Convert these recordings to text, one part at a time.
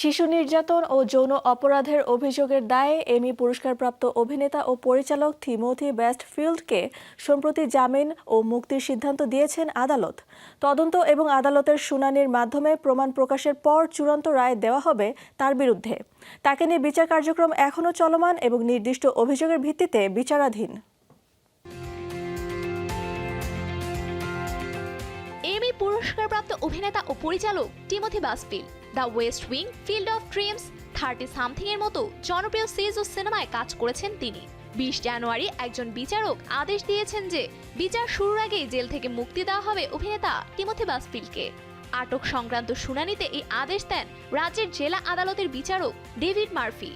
শিশু নির্যাতন ও যৌন অপরাধের অভিযোগের দায়ে এমি পুরস্কারপ্রাপ্ত অভিনেতা ও পরিচালক থিমোথি বেস্টফিল্ডকে সম্প্রতি জামিন ও মুক্তির সিদ্ধান্ত দিয়েছেন আদালত। তদন্ত এবং আদালতের শুনানির মাধ্যমে প্রমাণ প্রকাশের পর চূড়ান্ত রায় দেওয়া হবে তার বিরুদ্ধে। তাকে নিয়ে বিচার কার্যক্রম এখনও চলমান এবং নির্দিষ্ট অভিযোগের ভিত্তিতে বিচারাধীন। এমি পুরস্কারপ্রাপ্ত অভিনেতা ও পরিচালক Timothy Busfield the West Wing, Field of Dreams, thirtysomething এর মতো জনপ্রিয় সিরিজ ও সিনেমায় কাজ করেছেন তিনি। বিশ জানুয়ারি একজন বিচারক আদেশ দিয়েছেন যে বিচার শুরুর আগেই জেল থেকে মুক্তি দেওয়া হবে অভিনেতা টিমোথি বাসপিলকে আটক সংক্রান্ত শুনানিতে এই আদেশ দেন রাজ্যের জেলা আদালতের বিচারক ডেভিড মার্ফি।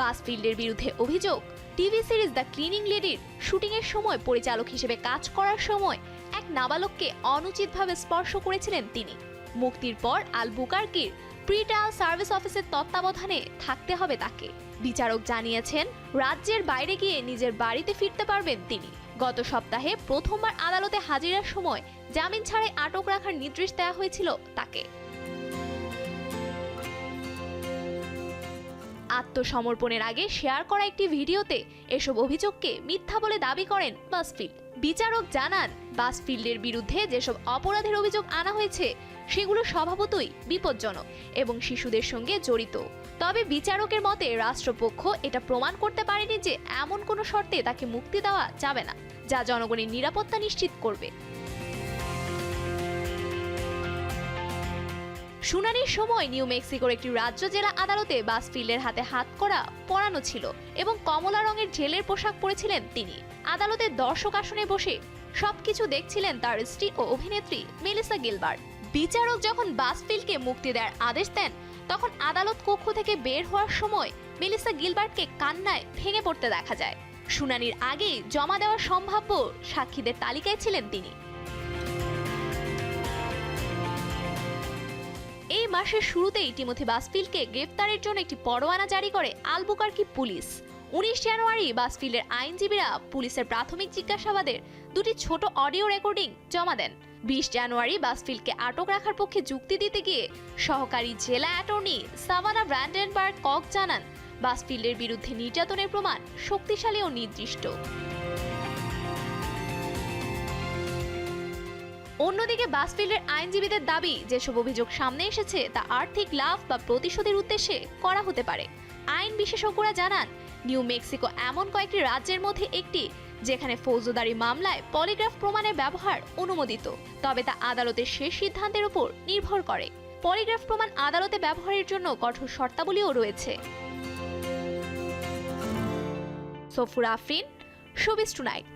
বাসফিল্ডের বিরুদ্ধে অভিযোগ, টিভি সিরিজ দ্য ক্লিনিং লেডির শুটিংয়ের সময় পরিচালক হিসেবে কাজ করার সময় এক নাবালককে অনুচিতভাবে স্পর্শ করেছিলেন তিনি। মুক্তির পর আল বুকার্কির প্রিটাল সার্ভিস অফিসের তত্ত্বাবধানে থাকতে হবে তাকে। বিচারক জানিয়েছেন, রাজ্যের বাইরে গিয়ে নিজের বাড়িতে ফিরতে পারবেন তিনি। গত সপ্তাহে প্রথমবার আদালতে হাজিরার সময় জামিন ছাড়াই আটক রাখার নির্দেশ দেওয়া হয়েছিল তাকে। আত্মসমর্পণের আগে শেয়ার করা একটি ভিডিওতে এসব অভিযোগকে মিথ্যা বলে দাবি করেন বাসফিল্ড বিচারক জানান বাসফিল্ডের বিরুদ্ধে যেসব অপরাধের অভিযোগ আনা হয়েছে, সেগুলো স্বভাবতই বিপজ্জনক এবং শিশুদের সঙ্গে জড়িত। তবে বিচারকের মতে, রাষ্ট্রপক্ষ এটা প্রমাণ করতে পারেনি যে এমন কোনো শর্তে তাকে মুক্তি দেওয়া যাবে না, যা জনগণের নিরাপত্তা নিশ্চিত করবে। শুনানির সময় নিউ মেক্সিকোর একটি রাজ্য জেলা আদালতে বাসফিল্ডের হাতে হাত করা পরানো ছিল এবং কমলা রঙের জেলের পোশাক পরেছিলেন তিনি। আদালতের দর্শক আসনে বসে সবকিছু দেখছিলেন তার স্ত্রী ও অভিনেত্রী মেলিসা গিলবার্ট। বিচারক যখন বাসফিল্ডকে মুক্তি দেওয়ার আদেশ দেন, তখন আদালত কক্ষ থেকে বের হওয়ার সময় মেলিসা গিলবার্টকে কান্নায় ভেঙে পড়তে দেখা যায়। শুনানির আগেই জমা দেওয়া সম্ভাব্য সাক্ষীদের তালিকায় ছিলেন তিনি। মাসের শুরুতেই টিমোথি বাসফিল্ডকে গ্রেফতারের জন্য একটি পরোয়ানা জারি করে আলবুকার্কি পুলিশ। উনিশ জানুয়ারি বাসফিল্ডের আইনজীবীরা পুলিশের প্রাথমিক জিজ্ঞাসাবাদের দুটি ছোট অডিও রেকর্ডিং জমা দেন। বিশ জানুয়ারি বাসফিল্ডকে আটক রাখার পক্ষে যুক্তি দিতে গিয়ে সহকারী জেলা অ্যাটর্নি সাভানা ব্র্যান্ডেনবার্গ কক জানান, বাসফিল্ডের বিরুদ্ধে নির্যাতনের প্রমাণ শক্তিশালী ও নির্দিষ্ট। অন্যদিকে বাসফিল্ডের আইনজীবীদের দাবি, যেসব অভিযোগ সামনে এসেছে, তা আর্থিক লাভ বা প্রতিশোধের উদ্দেশ্যে করা হতে পারে। আইন বিশেষজ্ঞরা জানান, নিউ মেক্সিকো এমন কয়েকটি রাজ্যের মধ্যে একটি, যেখানে ফৌজদারি মামলায় পলিগ্রাফ প্রমাণের ব্যবহার অনুমোদিত, তবে তা আদালতের শেষ সিদ্ধান্তের উপর নির্ভর করে। পলিগ্রাফ প্রমাণ আদালতে ব্যবহারের জন্য কঠোর শর্তাবলীও রয়েছে। Safur Afrin showbiz tonight.